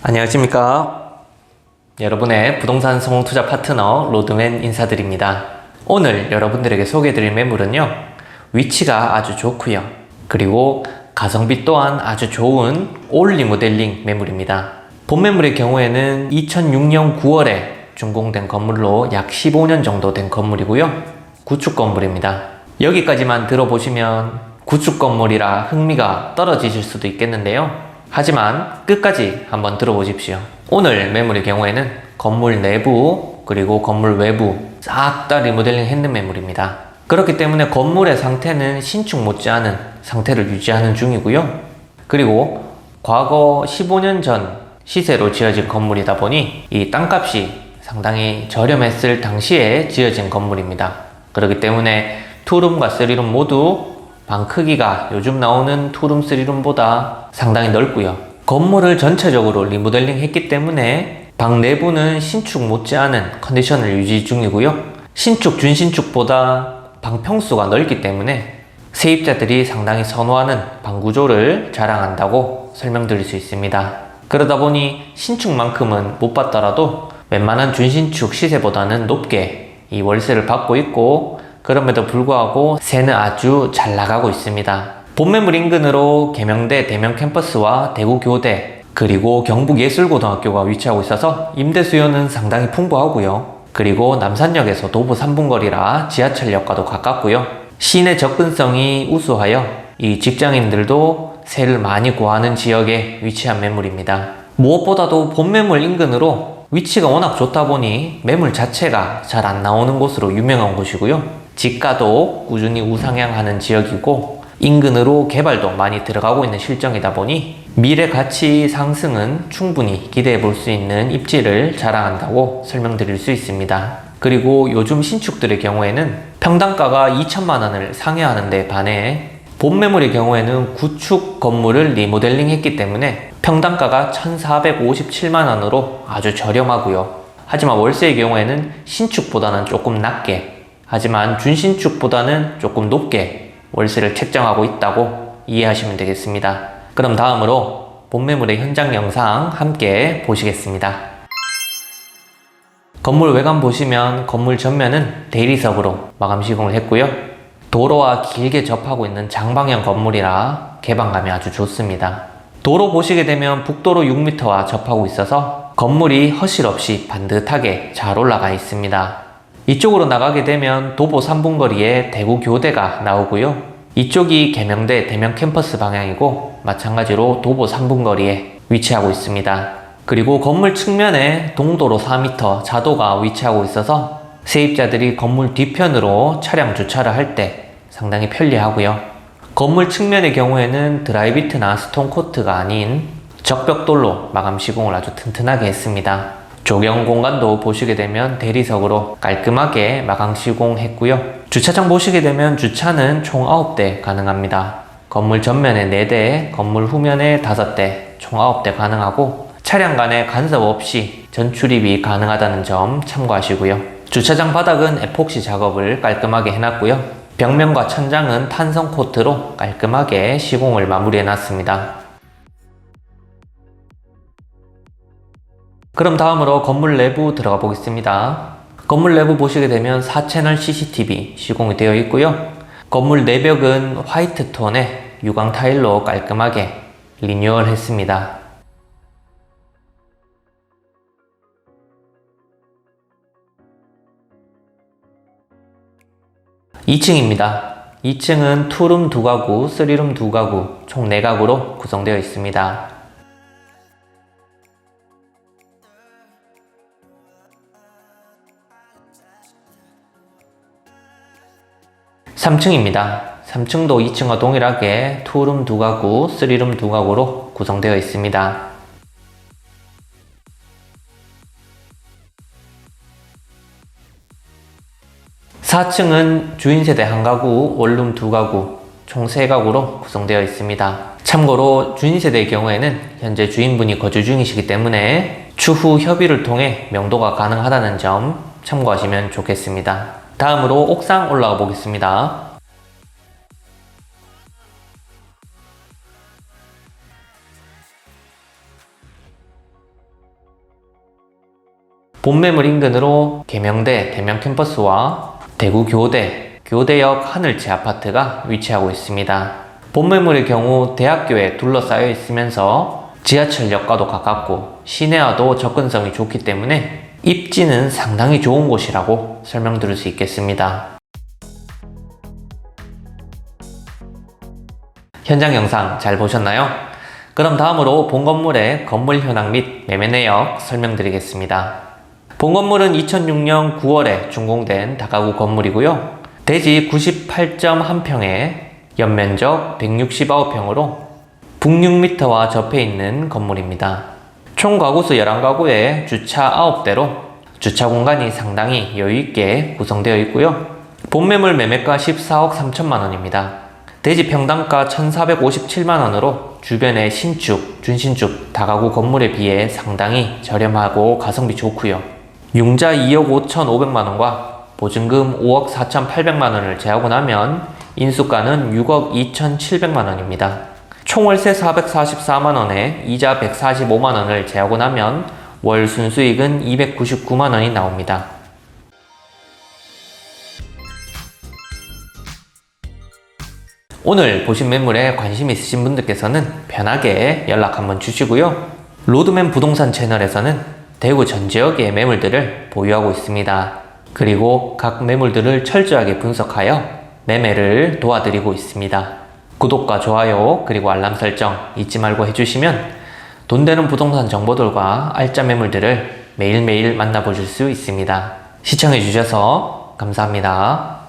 안녕하십니까. 여러분의 부동산 성공 투자 파트너 로드맨 인사드립니다. 오늘 여러분들에게 소개해드릴 매물은요, 위치가 아주 좋고요. 그리고 가성비 또한 아주 좋은 올 리 모델링 매물입니다. 본 매물의 경우에는 2006년 9월에 준공된 건물로 약 15년 정도 된 건물이고요. 구축 건물입니다. 여기까지만 들어보시면 구축 건물이라 흥미가 떨어지실 수도 있겠는데요. 하지만 끝까지 한번 들어보십시오. 오늘 매물의 경우에는 건물 내부 그리고 건물 외부 싹 다 리모델링 했는 매물입니다. 그렇기 때문에 건물의 상태는 신축 못지않은 상태를 유지하는 중이고요. 그리고 과거 15년 전 시세로 지어진 건물이다 보니 이 땅값이 상당히 저렴했을 당시에 지어진 건물입니다. 그렇기 때문에 투룸과 쓰리룸 모두 방 크기가 요즘 나오는 투룸 쓰리룸보다 상당히 넓고요. 건물을 전체적으로 리모델링 했기 때문에 방 내부는 신축 못지않은 컨디션을 유지 중이고요. 신축, 준신축보다 방 평수가 넓기 때문에 세입자들이 상당히 선호하는 방 구조를 자랑한다고 설명드릴 수 있습니다. 그러다 보니 신축만큼은 못 받더라도 웬만한 준신축 시세보다는 높게 이 월세를 받고 있고 그럼에도 불구하고 새는 아주 잘 나가고 있습니다. 본매물 인근으로 계명대 대명 캠퍼스와 대구 교대 그리고 경북예술고등학교가 위치하고 있어서 임대 수요는 상당히 풍부하고요. 그리고 남산역에서 도보 3분 거리라 지하철역과도 가깝고요. 시내 접근성이 우수하여 이 직장인들도 새를 많이 구하는 지역에 위치한 매물입니다. 무엇보다도 본매물 인근으로 위치가 워낙 좋다 보니 매물 자체가 잘 안 나오는 곳으로 유명한 곳이고요. 지가도 꾸준히 우상향하는 지역이고 인근으로 개발도 많이 들어가고 있는 실정이다 보니 미래 가치 상승은 충분히 기대해 볼 수 있는 입지를 자랑한다고 설명드릴 수 있습니다. 그리고 요즘 신축들의 경우에는 평당가가 2천만 원을 상회하는 데 반해 본 매물의 경우에는 구축 건물을 리모델링 했기 때문에 평당가가 1,457만 원으로 아주 저렴하고요. 하지만 월세의 경우에는 신축보다는 조금 낮게, 하지만 준신축보다는 조금 높게 월세를 책정하고 있다고 이해하시면 되겠습니다. 그럼 다음으로 본 매물의 현장 영상 함께 보시겠습니다. 건물 외관 보시면 건물 전면은 대리석으로 마감 시공을 했고요. 도로와 길게 접하고 있는 장방형 건물이라 개방감이 아주 좋습니다. 도로 보시게 되면 북도로 6m와 접하고 있어서 건물이 허실 없이 반듯하게 잘 올라가 있습니다. 이쪽으로 나가게 되면 도보 3분 거리에 대구 교대가 나오고요. 이쪽이 계명대 대명 캠퍼스 방향이고 마찬가지로 도보 3분 거리에 위치하고 있습니다. 그리고 건물 측면에 동도로 4m 자도가 위치하고 있어서 세입자들이 건물 뒤편으로 차량 주차를 할 때 상당히 편리하고요. 건물 측면의 경우에는 드라이비트나 스톤코트가 아닌 적벽돌로 마감 시공을 아주 튼튼하게 했습니다. 조경 공간도 보시게 되면 대리석으로 깔끔하게 마감 시공했고요. 주차장 보시게 되면 주차는 총 9대 가능합니다. 건물 전면에 4대, 건물 후면에 5대, 총 9대 가능하고 차량 간에 간섭 없이 전출입이 가능하다는 점 참고하시고요. 주차장 바닥은 에폭시 작업을 깔끔하게 해놨고요. 벽면과 천장은 탄성 코트로 깔끔하게 시공을 마무리해 놨습니다. 그럼 다음으로 건물 내부 들어가 보겠습니다. 건물 내부 보시게 되면 4채널 CCTV 시공이 되어 있고요. 건물 내벽은 화이트 톤의 유광 타일로 깔끔하게 리뉴얼 했습니다. 2층입니다. 2층은 투룸 2가구, 3룸 2가구, 총 4가구로 구성되어 있습니다. 3층입니다. 3층도 2층과 동일하게 투룸 2가구, 3룸 2가구로 구성되어 있습니다. 4층은 주인 세대 한 가구, 원룸 두 가구, 총 세 가구로 구성되어 있습니다. 참고로 주인 세대의 경우에는 현재 주인분이 거주 중이시기 때문에 추후 협의를 통해 명도가 가능하다는 점 참고하시면 좋겠습니다. 다음으로 옥상 올라가 보겠습니다. 본매물 인근으로 계명대 대명 캠퍼스와 대구 교대, 교대역 하늘채 아파트가 위치하고 있습니다. 본매물의 경우 대학교에 둘러싸여 있으면서 지하철역과도 가깝고 시내와도 접근성이 좋기 때문에 입지는 상당히 좋은 곳이라고 설명드릴 수 있겠습니다. 현장 영상 잘 보셨나요? 그럼 다음으로 본 건물의 건물 현황 및 매매 내역 설명드리겠습니다. 본 건물은 2006년 9월에 준공된 다가구 건물이고요. 대지 98.1평에 연면적 169평으로 북 6m와 접해 있는 건물입니다. 총 가구수 11가구에 주차 9대로 주차 공간이 상당히 여유있게 구성되어 있고요. 본매물 매매가 14억 3천만 원입니다. 대지 평당가 1,457만 원으로 주변의 신축, 준신축, 다가구 건물에 비해 상당히 저렴하고 가성비 좋고요. 융자 2억 5,500만 원과 보증금 5억 4,800만 원을 제하고 나면 인수가는 6억 2,700만 원입니다. 총 월세 444만 원에 이자 145만 원을 제하고 나면 월 순수익은 299만 원이 나옵니다. 오늘 보신 매물에 관심 있으신 분들께서는 편하게 연락 한번 주시고요. 로드맨 부동산 채널에서는 대구 전 지역의 매물들을 보유하고 있습니다. 그리고 각 매물들을 철저하게 분석하여 매매를 도와드리고 있습니다. 구독과 좋아요 그리고 알람 설정 잊지 말고 해주시면 돈 되는 부동산 정보들과 알짜 매물들을 매일매일 만나보실 수 있습니다. 시청해주셔서 감사합니다.